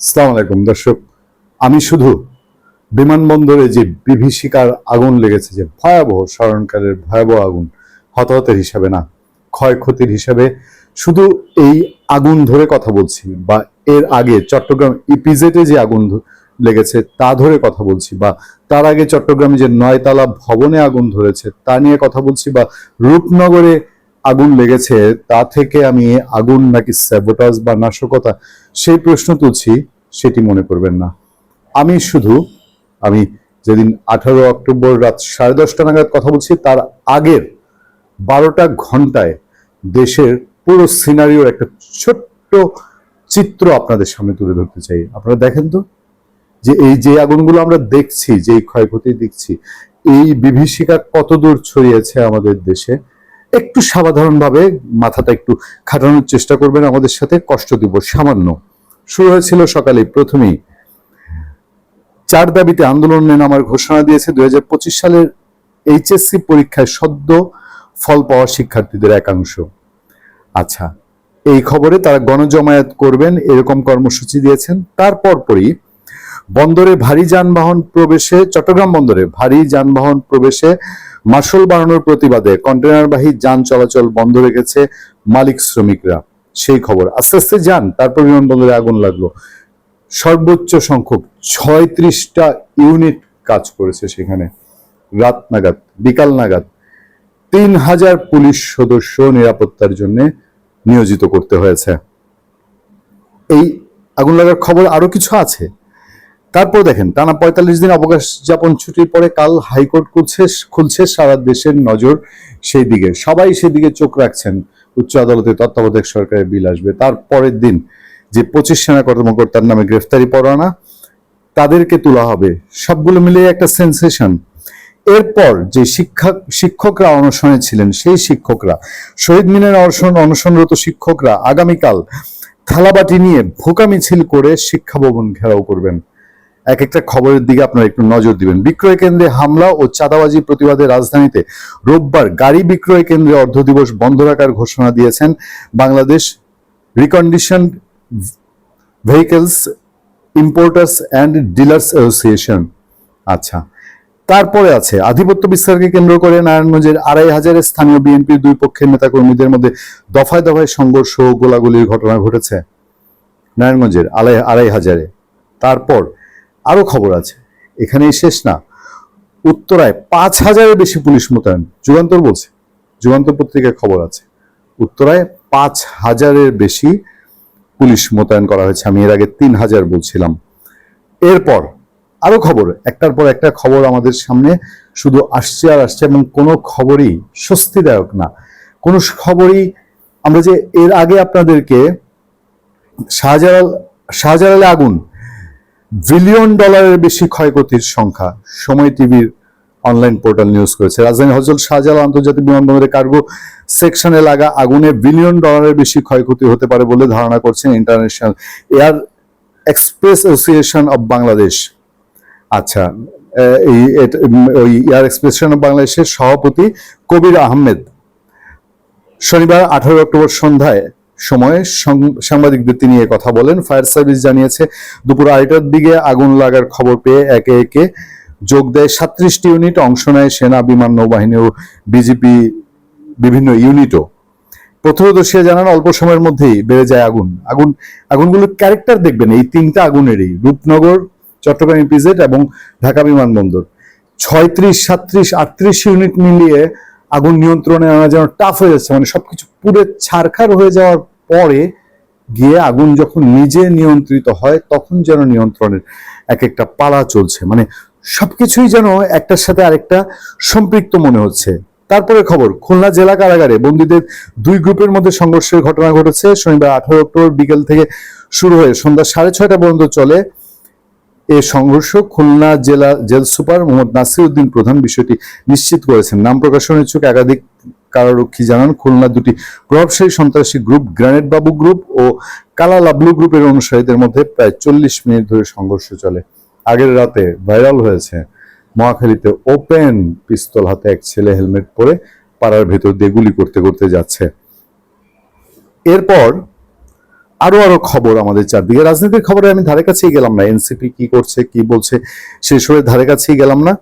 আসসালামু আলাইকুম। দর্শক, আমি শুধু বিমানবন্দরে যে বিভীষিকার আগুন লেগেছে, যে ভয়াবহ স্মরণকালের ভয়াবহ আগুন, হতাহতের হিসাবে না, ক্ষয়ক্ষতির হিসাবে শুধু এই আগুন ধরে কথা বলছি বা এর আগে চট্টগ্রাম ইপিজেটে যে আগুন লেগেছে তা ধরে কথা বলছি বা তার আগে চট্টগ্রামে যে নয়তলা ভবনে আগুন ধরেছে তা নিয়ে কথা বলছি বা রূপনগরে আগুন লেগেছে, তা থেকে আমি আগুন নাকি স্যাবোটাজ বা নাশকতা সেই প্রশ্ন তুলছি, সেটি মনে করবেন না। আমি শুধু, আমি যেদিন আঠারো অক্টোবর রাত সাড়ে দশটা নাগাদ কথা বলছি, তার আগের বারোটা ঘন্টায় দেশের পুরো সিনারিওর একটা ছোট্ট চিত্র আপনাদের সামনে তুলে ধরতে চাই। আপনারা দেখেন তো, যে এই যে আগুনগুলো আমরা দেখছি যে ক্ষয়ক্ষতি দেখছি, এই বিভীষিকা কত দূর ছড়িয়েছে আমাদের দেশে? একটু সাধারণভাবে মাথাটা একটু খাটানোর চেষ্টা করবেন আমাদের সাথে, কষ্ট দিব সামান্য। শুরু হয়েছিল সকালে প্রথমেই। চার দাবিতে আন্দোলনে নামার ঘোষণা দিয়েছে দুই হাজার পঁচিশ সালের এইচএসসি পরীক্ষায় সদ্য ফল পাওয়া শিক্ষার্থীদের একাংশ। আচ্ছা এই খবরে তারা গণজমায়েত করবেন, এরকম কর্মসূচি দিয়েছেন। তারপর পরই বন্দরে ভারী যানবাহন প্রবেশে, চট্টগ্রাম বন্দরে ভারী যানবাহন প্রবেশে মাসুল বাড়ানোর প্রতিবাদে কন্টেনারবাহী যান চলাচল বন্ধ রেখেছে মালিক শ্রমিকরা। সেই খবর। আস্তে আস্তে যান, তারপর বিমানবন্দরে আগুন লাগল। সর্বোচ্চ সংখ্যক ছয়ত্রিশটা ইউনিট কাজ করেছে সেখানে। রাত নাগাদ, বিকাল নাগাদ তিন হাজার পুলিশ সদস্য নিরাপত্তার জন্য নিয়োজিত করতে হয়েছে। এই আগুন লাগার খবর আরও কিছু আছে? তারপর দেখেন, টানা পঁয়তাল্লিশ দিন অবকাশ যাপন ছুটির পরে কাল হাইকোর্ট খুলছে খুলছে সারা দেশের নজর সেই দিকে। সবাই সেদিকে চোখ রাখছেন। উচ্চ আদালতে তত্ত্বাবধায়ক সরকারের বিল আসবে। তার পরের দিন যে পঁচিশ সেনা কর্মকর্তার নামে গ্রেফতারি পরোয়ানা, তাদেরকে তোলা হবে। সবগুলো মিলিয়ে একটা সেন্সেশন। এরপর যে শিক্ষা, শিক্ষকরা অনশনে ছিলেন, সেই শিক্ষকরা, শহীদ মিনার অনশন, অনশনরত শিক্ষকরা আগামীকাল থালাবাটি নিয়ে ভোকা মিছিল করে শিক্ষা ভবন ঘেরাও করবেন। এক একটা খবরের দিকে আপনারা একটু নজর দিবেন। বিক্রয় কেন্দ্রে হামলা ও চাঁদাবাজি প্রতিবাদে রাজধানীতে রোববার গাড়ি বিক্রয় কেন্দ্রে অর্ধ দিবস বন্ধ রাখার ঘোষণা দিয়েছেন Bangladesh recondition vehicles importers and dealers association. আচ্ছা তারপরে আছে, আধিপত্য বিস্তারকে কেন্দ্র করে নারায়ণগঞ্জের আড়াই হাজারের স্থানীয় বিএনপির দুই পক্ষের নেতাকর্মীদের মধ্যে দফায় দফায় সংঘর্ষ ও গোলাগুলির ঘটনা ঘটেছে। নারায়ণগঞ্জের আড়াই আড়াই হাজারে। তারপর আরও খবর আছে। এখানেই শেষ না। উত্তরায় পাঁচ হাজারের বেশি পুলিশ মোতায়েন। যুগান্তর বলছে, যুগান্তর পত্রিকায় খবর আছে। উত্তরায় পাঁচ হাজারের বেশি পুলিশ মোতায়েন করা হয়েছে। আমি এর আগে তিন হাজার বলছিলাম। এরপর আরও খবর, একটার পর একটা খবর আমাদের সামনে শুধু আসছে আর আসছে এবং কোনো খবরই স্বস্তিদায়ক না। কোনো খবরই আমরা যে এর আগে আপনাদেরকে শাহজালাল, শাহজালালে আগুন বিলিয়ন ডলারের বেশি ক্ষয়ক্ষতির সংখ্যা সময় টিভির অনলাইন পোর্টাল নিউজ করেছে। রাজধানী হজরত শাহজালাল আন্তর্জাতিক বিমানবন্দরের কার্গো সেকশনে লাগা আগুনে বিলিয়ন ডলারের বেশি ক্ষয়ক্ষতি হতে পারে বলে ধারণা করছেন international air express association of Bangladesh. আচ্ছা এই ওই এয়ার এক্সপ্রেশন অব বাংলাদেশের সভাপতি কবির আহমেদ শনিবার আঠারো অক্টোবর সন্ধ্যায় সময়ে সাংবাদিকদের তিনি কথা বলেন। ফায়ার সার্ভিস জানিয়েছে, দুপুর আড়াইটার দিকে আগুন লাগার খবর পেয়ে একে একে যোগ দেয় সাত্রিশটি ইউনিট। অংশ নেয় সেনা, বিমান, নৌবাহিনী ও বিজেপি বিভিন্ন ইউনিটও। প্রত্যক্ষদর্শীরা জানান, অল্প সময়ের মধ্যেই বেড়ে যায় আগুন। আগুন আগুনগুলোর ক্যারেক্টার দেখবেন, এই তিনটা আগুনেরই। রূপনগর, চট্টগ্রাম ইপিজেড এবং ঢাকা বিমানবন্দর। ছয়ত্রিশ সাত্রিশ আটত্রিশ ইউনিট মিলিয়ে আগুন নিয়ন্ত্রণে আনা যেন টাফ হয়ে যাচ্ছে মানে সবকিছু পুরো ছারখার হয়ে যাওয়ার পরে গিয়ে আগুন যখন নিজে নিয়ন্ত্রিত হয়, তখন যেন নিয়ন্ত্রণের এক একটা পালা চলছে। মানে সবকিছুই যেন একটার সাথে আরেকটা সম্পৃক্ত মনে হচ্ছে। তারপরে খবর, খুলনা জেলা কারাগারে বন্দীদের দুই গ্রুপের মধ্যে সংঘর্ষের ঘটনা ঘটেছে। শনিবার আঠারো অক্টোবর বিকেল থেকে শুরু হয়ে সন্ধ্যা সাড়ে ছয়টা পর্যন্ত চলে। এ সংঘর্ষ খুলনা জেলা জেল সুপার মোহাম্মদ নাসির উদ্দিন প্রধান বিষয়টি নিশ্চিত করেছেন। নাম প্রকাশনের ইচ্ছুক একাধিক কারারক্ষী জানান, খুলনা দুটি প্রভাবশালী সন্ত্রাসী গ্রুপ গ্রানেট বাবু গ্রুপ ও কালা লাবলু গ্রুপের অনুসারীদের মধ্যে প্রায় চল্লিশ মিনিট ধরে সংঘর্ষ চলে। আগের রাতে ভাইরাল হয়েছে মহাখালীতে ওপেন পিস্তল হাতে এক ছেলে হেলমেট পরে পাড়ার ভেতর দিয়ে গুলি করতে করতে যাচ্ছে। এরপর আরও আরও খবর আমাদের চারদিকে। রাজনীতির খবরে আমি ধারে কাছেই গেলাম না। এনসিপি কি করছে, কি বলছে সেসবের ধারে কাছেই গেলাম না।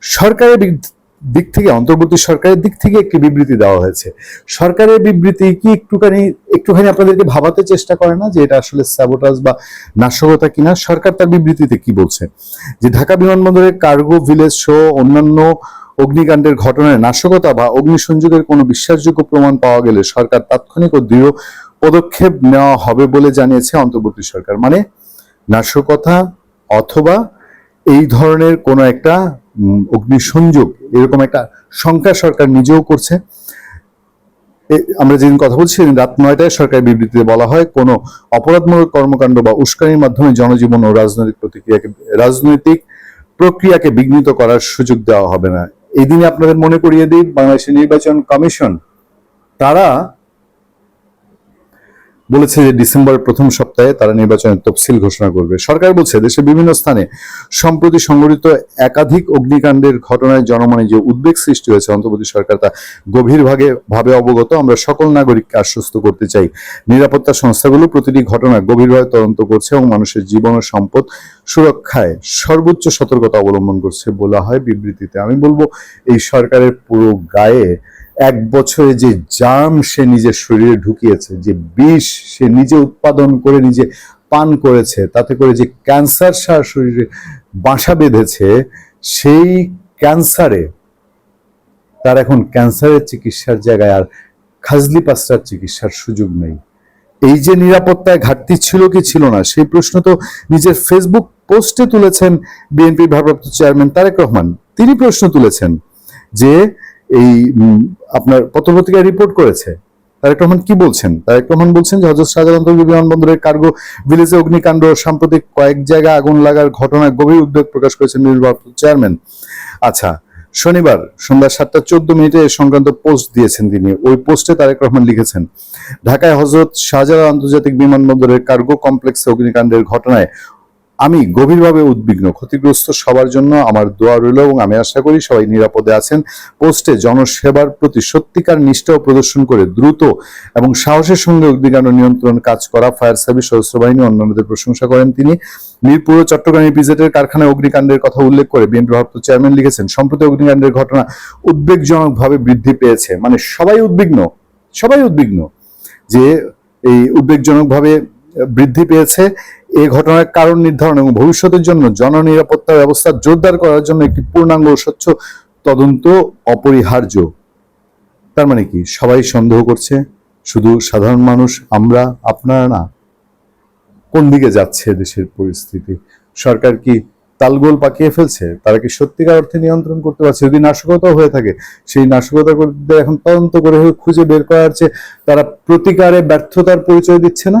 সরকারের দিক- থেকে, অন্তর্বর্তী সরকারের দিক থেকে একটি বিবৃতি দেওয়া হয়েছে। সরকারের বিবৃতি কি একটুখানি একটুখানি আপনাদেরকে ভাবাতে চেষ্টা করে না যে এটা আসলে স্যাবোটাজ বা নাশকতা কিনা? সরকার তার বিবৃতিতে কি বলছে? যে ঢাকা বিমানবন্দরের কার্গো ভিলেজ সহ অন্যান্য অগ্নিকাণ্ডের ঘটনায় নাশকতা বা অগ্নিসংযোগের কোনো বিশ্বাসযোগ্য প্রমাণ পাওয়া গেলে সরকার তাৎক্ষণিক ও দৃঢ় পদক্ষেপ নেওয়া হবে বলে জানিয়েছে অন্তর্বর্তী সরকার। মানে নাশকতা অথবা এই ধরনের কোনো একটা অগ্নিসংযোগ এরকম একটা শঙ্কা সরকার নিজেও করছে। আমরা যেদিন কথা বলছি সেদিন রাত নয়টায় সরকারি বিবৃতিতে বলা হয়, কোনো অপরাধমূলক কর্মকাণ্ড বা উস্কানির মাধ্যমে জনজীবন ও রাজনৈতিক প্রতিক্রিয়াকে, রাজনৈতিক প্রক্রিয়াকে বিঘ্নিত করার সুযোগ দেওয়া হবে না। এই দিনে আপনাদের মনে করিয়ে দিই বাংলাদেশের নির্বাচন কমিশন, তারা বলেছে যে ডিসেম্বরের প্রথম সপ্তাহে তারা নির্বাচনের তফসিল ঘোষণা করবে। সরকার বলছে, দেশের বিভিন্ন স্থানে সম্প্রতি সংঘটিত একাধিক অগ্নিকাণ্ডের ঘটনায় জনমনে যে উদ্বেগ সৃষ্টি হয়েছে, অন্তর্বর্তী সরকার তা গভীরভাবে ভাবে অবগত। আমরা সকল নাগরিককে আশ্বস্ত করতে চাই। নিরাপত্তা সংস্থাগুলো প্রতিটি ঘটনা গভীরভাবে তদন্ত করছে এবং মানুষের জীবন ও সম্পদ সুরক্ষায় সর্বোচ্চ সতর্কতা অবলম্বন করছে বলা হয় বিবৃতিতে। আমি বলব, এই সরকারের পুরো গায়ে এক বছরে যে জার্ম সে নিজের শরীরে ঢুকিয়েছে, যে বিষ সে নিজে উৎপাদন করে নিজে পান করেছে, তাতে করে যে ক্যান্সার সার শরীরে বাসা বেঁধেছে, সেই ক্যান্সারে তার এখন ক্যান্সারের চিকিৎসার জায়গায় আর খাজলি পাস্তার চিকিৎসার সুযোগ নেই। এই যে নিরাপত্তায় ঘাটতি ছিল কি ছিল না, সেই প্রশ্ন তো নিজের ফেসবুক পোস্টে তুলেছেন বিএনপি ভারপ্রাপ্ত চেয়ারম্যান তারেক রহমান। তিনি প্রশ্ন তুলেছেন যে এই আপনার পত্রপত্রিকায় রিপোর্ট করেছে। তারেক রহমান কি বলছেন? তারেক রহমান বলছেন যে হজরত শাহজালাল বিমানবন্দরের কার্গো ভিলেজে অগ্নিকাণ্ড সাম্প্রতিক কয়েক জায়গায় আগুন লাগার ঘটনায় গভীর উদ্বেগ প্রকাশ করেছেন নির্বাচিত চেয়ারম্যান। আচ্ছা শনিবার সন্ধ্যা সাতটা চোদ্দ মিনিটে এ সংক্রান্ত পোস্ট দিয়েছেন তিনি। ওই পোস্টে তারেক রহমান লিখেছেন, ঢাকায় হজরত শাহজালাল আন্তর্জাতিক বিমানবন্দরের কার্গো কমপ্লেক্সে অগ্নিকাণ্ডের ঘটনায় আমি গভীরভাবে উদ্বিগ্ন, ক্ষতিগ্রস্ত সবার জন্য আমার দোয়া রইল এবং আমি আশা করি সবাই নিরাপদে আছেন। পোস্টে জনসেবার প্রতি সত্যিকার নিষ্ঠা প্রদর্শন করে দ্রুত এবং সাহসের সঙ্গে অগ্নিকাণ্ড নিয়ন্ত্রণ কাজ করা ফায়ার সার্ভিস সশস্ত্র বাহিনী অন্যান্যদের প্রশংসা করেন তিনি। মিরপুর চট্টগ্রাম ইপিজেটের কারখানায় অগ্নিকাণ্ডের কথা উল্লেখ করে বিএনপি ভারপ্রাপ্ত চেয়ারম্যান লিখেছেন, সম্প্রতি অগ্নিকাণ্ডের ঘটনা উদ্বেগজনকভাবে বৃদ্ধি পেয়েছে। মানে সবাই উদ্বিগ্ন সবাই উদ্বিগ্ন যে এই উদ্বেগজনকভাবে বৃদ্ধি পেয়েছে। এই ঘটনার কারণ নির্ধারণ এবং ভবিষ্যতের জন্য জননিরাপত্তা ব্যবস্থা জোরদার করার জন্য একটি পূর্ণাঙ্গ স্বচ্ছ তদন্ত অপরিহার্য। তার মানে কি? সবাই সন্দেহ করছে? শুধু সাধারণ মানুষ, আমরা, আপনারা না? কোন দিকে যাচ্ছে দেশের পরিস্থিতি? সরকার কি তালগোল পাকিয়ে ফেলছে? তারা কি সত্যিকার অর্থে নিয়ন্ত্রণ করতে পারছে? যদি নাশকতা হয়ে থাকে, সেই নাশকতা এখন তদন্ত করে খুঁজে বের করার চেয়ে তারা প্রতিকারে ব্যর্থতার পরিচয় দিচ্ছে না?